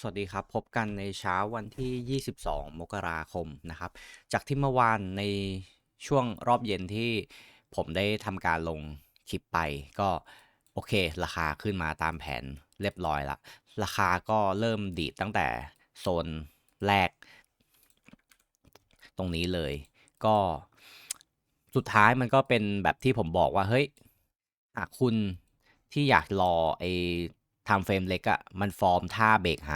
สวัสดีครับ พบกันในเช้าวันที่ 22 มกราคมนะครับ จากที่เมื่อวานในช่วงรอบเย็นที่ผมได้ทำการลงคลิปไปก็โอเค ราคาขึ้นมาตามแผนเรียบร้อยละ ราคาก็เริ่มดีดตั้งแต่โซนแรก ตรงนี้เลย ก็สุดท้ายมันก็เป็นแบบที่ผมบอกว่า เฮ้ยหากคุณที่อยากรอไอ ไทม์เฟรมเล็กอะมันฟอร์มท่าเบรกไฮ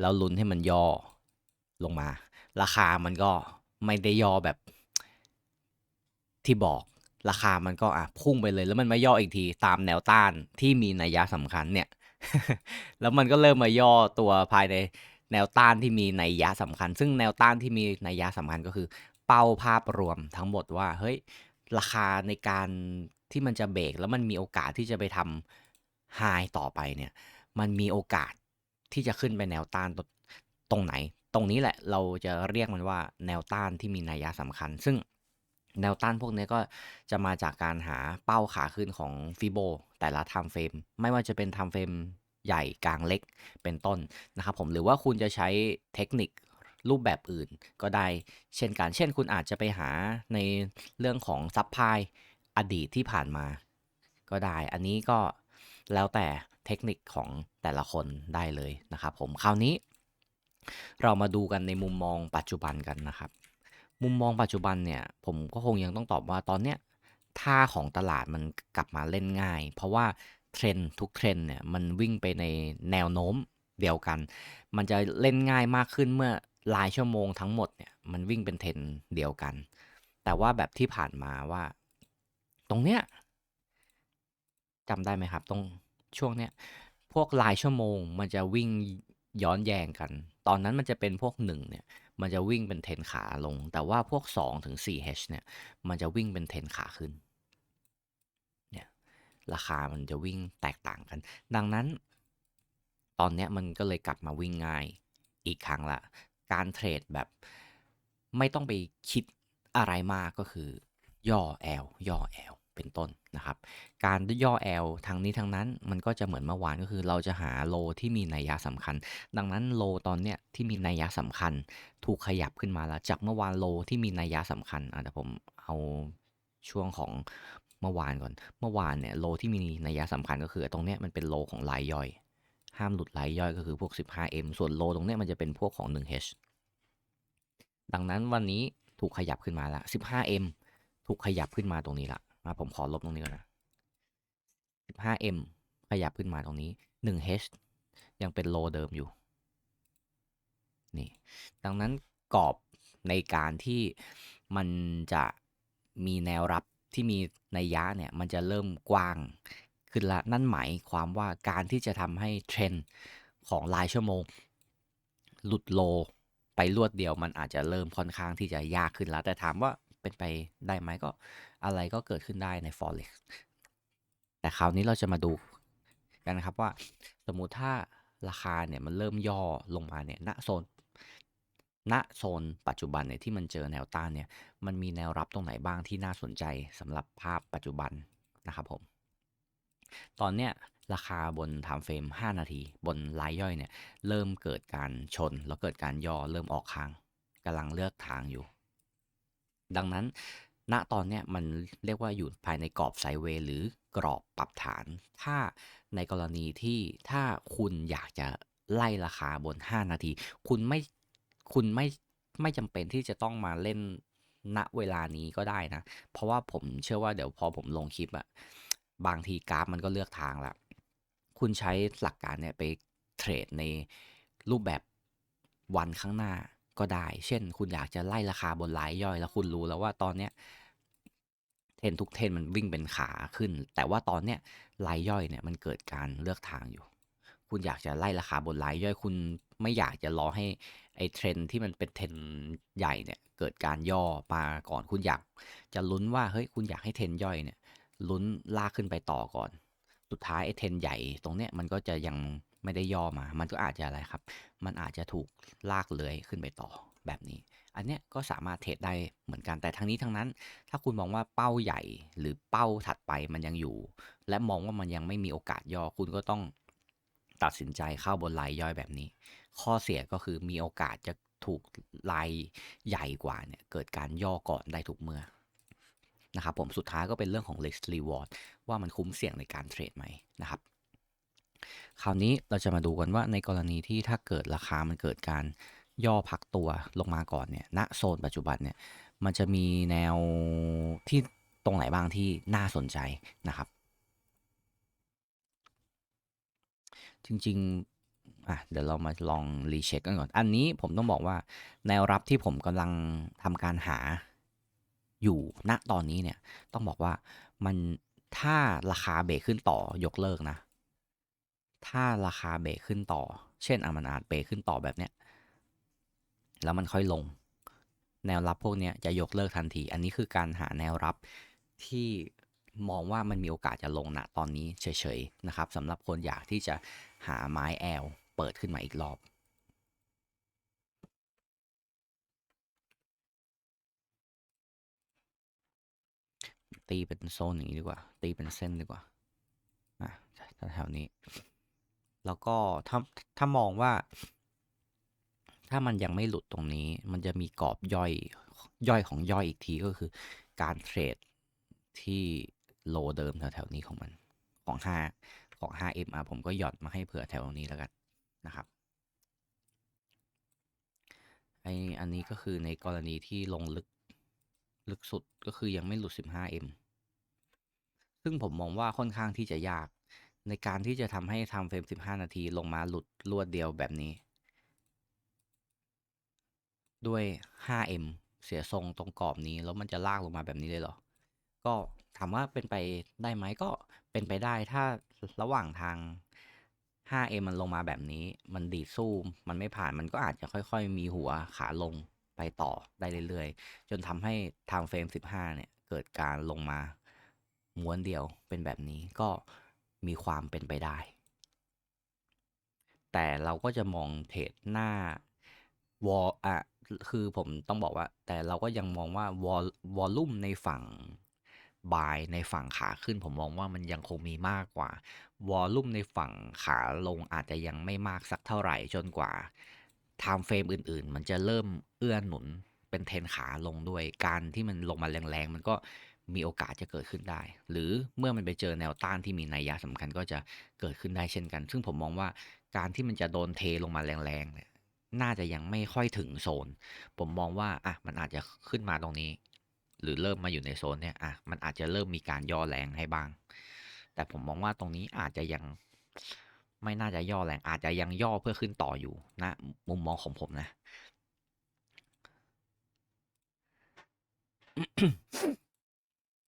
แล้วลุ้นให้มันย่อลงมา ราคามันก็ไม่ได้ย่อแบบที่บอกราคามันก็อะพุ่งไปเลยแล้วมันมาย่ออีกทีตามแนวต้านที่มีนัยยะสำคัญเนี่ย แล้วมันก็เริ่มมาย่อตัวภายในแนวต้านที่มีนัยยะสำคัญ ซึ่งแนวต้านที่มีนัยยะสำคัญก็คือ เป้าภาพรวมทั้งหมดว่าเฮ้ยราคาในการที่มันจะเบรกแล้วมันมีโอกาสที่จะไปทำ ไฮต่อไปเนี่ย มันมีโอกาสที่จะขึ้นไปแนวต้านตรงไหน ตรงนี้แหละเราจะเรียกมันว่าแนวต้านที่มีนัยยะสำคัญ ซึ่งแนวต้านพวกนี้ก็จะมาจากการหาเป้าขาขึ้นของฟิโบแต่ละไทม์เฟรมไม่ว่าจะเป็นไทม์เฟรมใหญ่กลางเล็กเป็นต้นนะครับผมหรือว่าคุณจะใช้เทคนิครูปแบบอื่นก็ได้ เช่นกันเช่นคุณอาจจะไปหาในเรื่องของซับพลายอดีตที่ผ่านมา ก็ได้ อันนี้ก็ แล้วแต่เทคนิคของแต่ละคนได้เลยนะครับผมคราวนี้เรามาดูกันในมุมมองปัจจุบันกันนะครับ มุมมองปัจจุบันเนี่ยผมก็คงยังต้องตอบว่าตอนเนี้ยท่าของตลาดมันกลับมาเล่นง่าย เพราะว่าเทรนทุกเทรนเนี่ยมันวิ่งไปในแนวโน้มเดียวกัน มันจะเล่นง่ายมากขึ้นเมื่อรายชั่วโมงทั้งหมดเนี่ยมันวิ่งเป็นเทรนเดียวกัน แต่ว่าแบบที่ผ่านมาว่า ตรงเนี้ย จำได้ไหมครับ ตรงช่วงเนี้ย พวกรายชั่วโมงมันจะวิ่งย้อนแยงกัน ตอนนั้นมันจะเป็นพวกหนึ่งเนี่ย มันจะวิ่งเป็นเทรนขาลง แต่ว่าพวก2ถึง 4H เนี่ย มันจะวิ่งเป็นเทรนขาขึ้น เนี่ย ราคามันจะวิ่งแตกต่างกัน ดังนั้น ตอนนี้มันก็เลยกลับมาวิ่งง่ายอีกครั้งละ การเทรดแบบไม่ต้องไปคิดอะไรมากก็คือย่อ L ย่อ L เป็นต้นนะครับ การย่อ L ทางนี้ทางนั้นมันก็จะเหมือนเมื่อวานก็คือ เราจะหาโลที่มีนัยยะสำคัญ ดังนั้นโลตอนเนี้ยที่มีนัยยะสำคัญ ถูกขยับขึ้นมาแล้ว จากเมื่อวานโลที่มีนัยยะสำคัญอะเดี๋ยวผมเอาช่วงของเมื่อวานก่อน เมื่อวานเนี่ยโลที่มีนัยยะสำคัญก็คือ ตรงเนี้ยมันเป็นโลของรายย่อย ห้ามหลุดรายย่อยก็คือพวก 15M ส่วนโลตรงเนี้ยมันจะเป็นพวกของ 1H ดังนั้นวันนี้ถูกขยับขึ้นมาละ 15M ถูกขยับขึ้นมาตรงนี้ละ มาผมขอลบตรงนี้ก่อนนะ 15M ขยับขึ้นมาตรงนี้ 1H ยังเป็นโลเดิมอยู่ นี่ ดังนั้นกรอบในการที่มันจะมีแนวรับที่มีในยยะเนี่ย มันจะเริ่มกว้างขึ้นละ นั่นหมายความว่าการที่จะทำให้เทรนด์ของรายชั่วโมง หลุดโลไปรวดเดียวมันอาจจะเริ่มค่อนข้างที่จะยากขึ้นแล้วแต่ถามว่า เป็นไปได้ไหมก็อะไรก็เกิดขึ้นได้ใน forex แต่คราวนี้เราจะมาดูกันนะครับว่าสมมุติถ้าราคาเนี่ยมันเริ่มย่อลงมาเนี่ยณโซนณโซนปัจจุบันเนี่ยที่มันเจอแนวต้านเนี่ยมันมีแนวรับตรงไหนบ้างที่น่าสนใจสำหรับภาพปัจจุบันนะครับผม ตอนเนี้ยราคาบน time frame 5 นาที บนรายย่อยเนี่ยเริ่มเกิดการชน แล้วเกิดการย่อเริ่มออกค้างกำลังเลือกทางอยู่ ดังนั้น ณตอนเนี้ยมันเรียกว่าอยู่ภายในกรอบไซเวย์หรือกรอบปรับฐาน ถ้าในกรณีที่ถ้าคุณอยากจะไล่ราคาบน 5 นาที คุณไม่คุณไม่ไม่จำเป็นที่จะต้องมาเล่นณเวลานี้ก็ได้นะ เพราะว่าผมเชื่อว่าเดี๋ยวพอผมลงคลิปอะบางทีกราฟมันก็เลือกทางละคุณใช้หลักการเนี่ยไปเทรดในรูปแบบวันข้างหน้า ก็ได้ เช่น คุณอยากจะไล่ราคาบนรายย่อยแล้วคุณรู้แล้วว่าตอนเนี้ยเทรนทุกเทรนมันวิ่งเป็นขาขึ้น แต่ว่าตอนเนี้ยรายย่อยเนี่ยมันเกิดการเลือกทางอยู่ คุณอยากจะไล่ราคาบนรายย่อย คุณไม่อยากจะรอให้ไอ้เทรนที่มันเป็นเทรนใหญ่เนี่ยเกิดการย่อมาก่อน คุณอยากจะลุ้นว่าเฮ้ยคุณอยากให้เทรนย่อยเนี่ยลุ้นลากขึ้นไปต่อก่อน สุดท้ายไอ้เทรนใหญ่ตรงเนี้ยมันก็จะยัง ไม่ได้ย่อมา มันก็อาจจะอะไรครับ มันอาจจะถูกลากเลื้อยขึ้นไปต่อแบบนี้ อันเนี้ยก็สามารถเทรดได้เหมือนกันแต่ทั้งนี้ทั้งนั้น ถ้าคุณมองว่าเป้าใหญ่หรือเป้าถัดไปมันยังอยู่ และมองว่ามันยังไม่มีโอกาสย่อคุณก็ต้องตัดสินใจเข้าบนรายย่อยแบบนี้ ข้อเสียก็คือมีโอกาสจะถูกรายใหญ่กว่าเนี่ยเกิดการย่อก่อนได้ทุกเมื่อนะครับผมสุดท้ายก็เป็นเรื่องของ risk reward ว่ามันคุ้มเสี่ยงในการเทรดไหมนะครับ คราวนี้เราจะมาดูกันว่าในกรณีที่ถ้าเกิดราคามันเกิดการย่อพักตัวลงมาก่อนเนี่ยณโซนปัจจุบันเนี่ยมันจะมีแนวที่ตรงไหนบ้างที่น่าสนใจนะครับ จริงๆอะเดี๋ยวเรามาลองรีเช็คกันก่อน อันนี้ผมต้องบอกว่าแนวรับที่ผมกำลังทำการหาอยู่ณตอนนี้เนี่ยต้องบอกว่ามันถ้าราคาเบรกขึ้นต่อยกเลิกนะ ถ้าราคาเบรกขึ้นต่อ เช่นอะมันอาจเบรกขึ้นต่อแบบเนี้ย แล้วมันค่อยลง แนวรับพวกเนี้ยจะยกเลิกทันที อันนี้คือการหาแนวรับที่มองว่ามันมีโอกาสจะลงณตอนนี้เฉยๆนะครับสำหรับคนอยากที่จะหาไม้แอลเปิดขึ้นมาอีกรอบตีเป็นโซนอย่างนี้ดีกว่า ตีเป็นเส้นดีกว่า อะแถวๆนี้ แล้วก็ถ้าถ้ามองว่า ถ้ามันยังไม่หลุดตรงนี้ มันจะมีกรอบย่อยย่อยของย่อยอีกทีก็คือ การเทรดที่โลเดิมแถวๆนี้ของมันของ 5 ของ 5M อะผมก็หย่อนมาให้เผื่อแถวนี้แล้วกันนะครับไออันนี้ก็คือในกรณีที่ลงลึกลึกสุดก็คือยังไม่หลุด 15M ซึ่งผมมองว่าค่อนข้างที่จะยาก ในการที่จะทำให้ทำเฟรม 15 นาทีลงมาหลุดรวดเดียวแบบนี้ ด้วย 5M เสียทรงตรงกรอบนี้แล้วมันจะลากลงมาแบบนี้เลยเหรอ ก็ถามว่าเป็นไปได้ไหมก็เป็นไปได้ถ้าระหว่างทาง 5M มันลงมาแบบนี้ มันดีดสู้มันไม่ผ่านมันก็อาจจะค่อยๆ มีหัวขาลงไปต่อได้เรื่อยๆ จนทำให้ทางเฟรม 15 เนี่ย เกิดการลงมาม้วนเดียวเป็นแบบนี้ก็ มีความเป็นไปได้ แต่เราก็จะมองเทรดหน้าวอลอะคือผมต้องบอกว่า แต่เราก็ยังมองว่าวอลวอลลุ่มในฝั่งบายในฝั่งขาขึ้น ผมมองว่ามันยังคงมีมากกว่าวอลลุ่มในฝั่งขาลงอาจจะยังไม่มากสักเท่าไหร่จนกว่าไทม์เฟรมอื่น ๆ มันจะเริ่มเอื้อหนุนเป็นเทนขาลงด้วยการที่มันลงมาแรงๆ มันก็ มีโอกาสจะเกิดขึ้นได้ หรือเมื่อมันไปเจอแนวต้านที่มีนัยยะสำคัญก็จะเกิดขึ้นได้เช่นกัน ซึ่งผมมองว่าการที่มันจะโดนเทลงมาแรงๆเนี่ยน่าจะยังไม่ค่อยถึงโซน ผมมองว่าอะมันอาจจะขึ้นมาตรงนี้ หรือเริ่มมาอยู่ในโซนเนี่ยอะมันอาจจะเริ่มมีการย่อแรงให้บ้าง แต่ผมมองว่าตรงนี้อาจจะยังไม่น่าจะย่อแรงอาจจะยังย่อเพื่อขึ้นต่ออยู่นะ มุมมองของผมนะ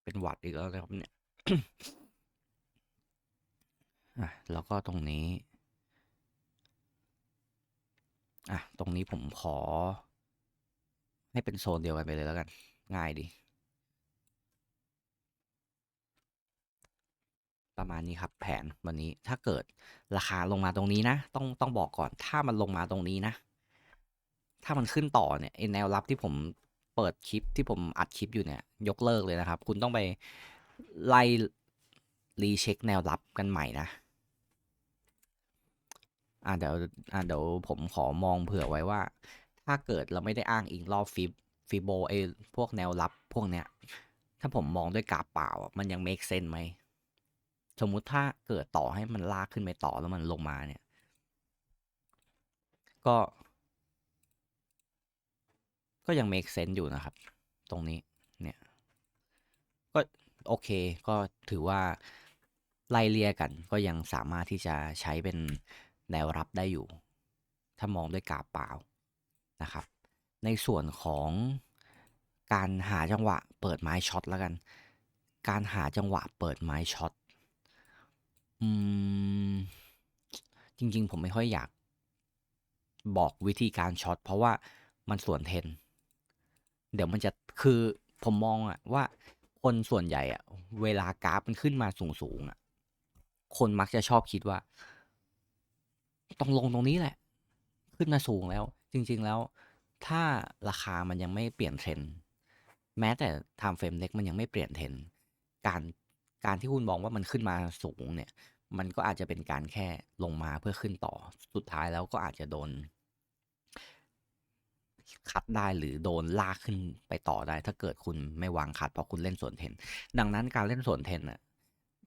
เป็น หวัดอีกแล้วนะครับเนี่ยอะแล้วก็ตรงนี้อะตรงนี้ผมขอ ให้เป็นโซนเดียวกันไปเลยแล้วกัน ง่ายดี ประมาณนี้ครับแผนวันนี้ถ้าเกิดราคาลงมาตรงนี้นะ ต้องต้องบอกก่อนถ้ามันลงมาตรงนี้นะ ถ้ามันขึ้นต่อเนี่ยแนวรับที่ผม เปิดคลิปที่ผมอัดคลิปอยู่เนี่ย ยกเลิกเลยนะครับ คุณต้องไปไล่รีเช็คแนวรับกันใหม่นะอ่าเดี๋ยวอ่าเดี๋ยวผมขอมองเผื่อไว้ว่า ถ้าเกิดเราไม่ได้อ้างอิงรอบฟิบฟิโบไอพวกแนวรับพวกเนี้ย ถ้าผมมองด้วยกราฟเปล่าอะมันยัง make sense ไหม สมมุติถ้าเกิดต่อให้มันลากขึ้นไปต่อแล้วมันลงมาเนี่ย ก็ ก็ยัง make sense อยู่นะครับ ตรงนี้เนี่ยก็โอเคก็ถือว่าไล่เลี่ยกันก็ยังสามารถที่จะใช้เป็นแนวรับได้อยู่ ถ้ามองด้วยกราฟเปล่านะครับ ในส่วนของการหาจังหวะเปิดไม้ช็อตแล้วกัน การหาจังหวะเปิดไม้ช็อตอืมจริง ๆ ผมไม่ค่อยอยากบอกวิธีการช็อตเพราะว่ามันส่วนเทน เดี๋ยวมันจะคือผมมองอะว่าคนส่วนใหญ่อะเวลากราฟมันขึ้นมาสูงๆอะคนมักจะชอบคิดว่า ต้องลงตรงนี้แหละ ขึ้นมาสูงแล้ว จริง ๆแล้ว ถ้าราคามันยังไม่เปลี่ยนเทรนแม้แต่ไทม์เฟรมเล็กมันยังไม่เปลี่ยนเทรนการการที่คุณมองว่ามันขึ้นมาสูงเนี่ย มันก็อาจจะเป็นการแค่ลงมาเพื่อขึ้นต่อสุดท้ายแล้วก็อาจจะโดน คัดได้หรือโดนลากขึ้นไปต่อได้ ถ้าเกิดคุณไม่วางคัดเพราะคุณเล่นสวนเทน ดังนั้นการเล่นสวนเทนน่ะ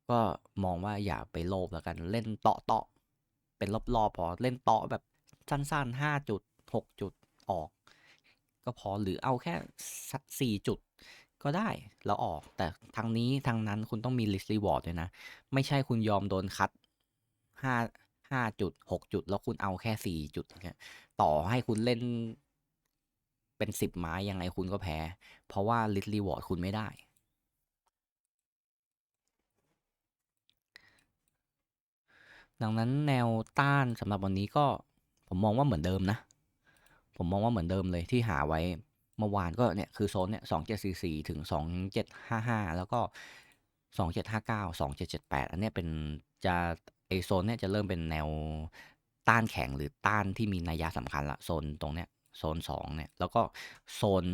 ก็มองว่าอย่าไปโลภแล้วกันเล่นเตาะเตาะเป็นรอบๆพอเล่นเตาะแบบสั้นๆห้าจุดหกจุดออก ก็พอหรือเอาแค่สักสี่จุดก็ได้แล้วออกแต่ทางนี้ทางนั้นคุณต้องมี list reward ด้วยนะ ไม่ใช่คุณยอมโดนคัดห้าห้าจุดหกจุด แล้วคุณเอาแค่สี่จุดต่อให้คุณเล่น เป็นสิบไม้ยังไงคุณก็แพ้ เพราะว่า list reward คุณไม่ได้ ดังนั้นแนวต้านสำหรับวันนี้ก็ผมมองว่าเหมือนเดิมนะ ผมมองว่าเหมือนเดิมเลยที่หาไว้เมื่อวานก็เนี่ยคือโซนเนี่ยสองเจ็ดสี่สี่ถึงสองเจ็ดห้าห้าแล้วก็สองเจ็ดห้าเก้าสองเจ็ดเจ็ดแปดอันเนี้ยเป็นจะไอโซนเนี่ยจะเริ่มเป็นแนวต้านแข็งหรือต้านที่มีนัยยะสำคัญละโซนตรงเนี้ย โซนสองเนี่ยแล้วก็โซน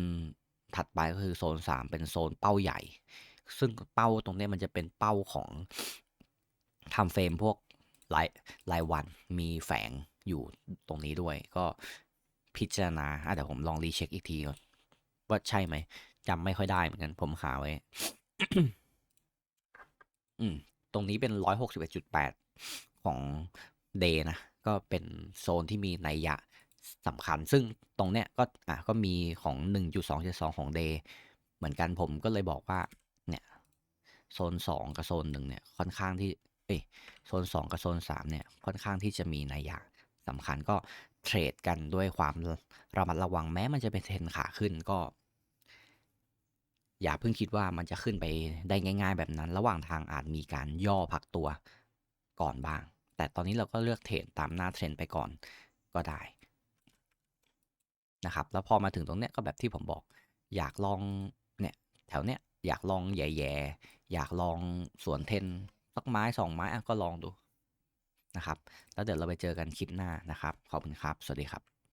ถัดไปก็คือโซนสามเป็นโซนเป้าใหญ่ ซึ่งเป้าตรงนี้มันจะเป็นเป้าของทำเฟรมพวกรายรายวันมีแฝงอยู่ตรงนี้ด้วยก็พิจารณาอะเดี๋ยวผมลองรีเช็คอีกทีก่อนว่าใช่ไหมจำไม่ค่อยได้เหมือนกันผมหาไว้ อืม ตรงนี้เป็นร้อยหกสิบเอ็ดจุดแปดของเดย์นะ ก็เป็นโซนที่มีนัยยะ สำคัญ ซึ่งตรงเนี้ยก็อะก็มีของหนึ่งจุดสองจุดสองของเดย์เหมือนกันผมก็เลยบอกว่าเนี่ยโซนสองกับโซนหนึ่งเนี่ยค่อนข้างที่เอ้ยโซนสองกับโซนสามเนี่ยค่อนข้างที่จะมีนัยยะสำคัญก็เทรดกันด้วยความระมัดระวังแม้มันจะเป็นเทรนขาขึ้นก็ อย่าเพิ่งคิดว่ามันจะขึ้นไปได้ง่าย ๆ แบบนั้น ระหว่างทางอาจมีการย่อพักตัวก่อนบ้าง แต่ตอนนี้เราก็เลือกเทรดตามหน้าเทรนไปก่อนก็ได้ นะครับแล้วพอมาถึงตรงเนี้ยก็แบบที่ผมบอก อยากลองเนี่ยแถวเนี้ยอยากลองแย่ๆอยากลองสวนเทนสักไม้สองไม้ก็ลองดูนะครับ แล้วเดี๋ยวเราไปเจอกันคลิปหน้านะครับ ขอบคุณครับ สวัสดีครับ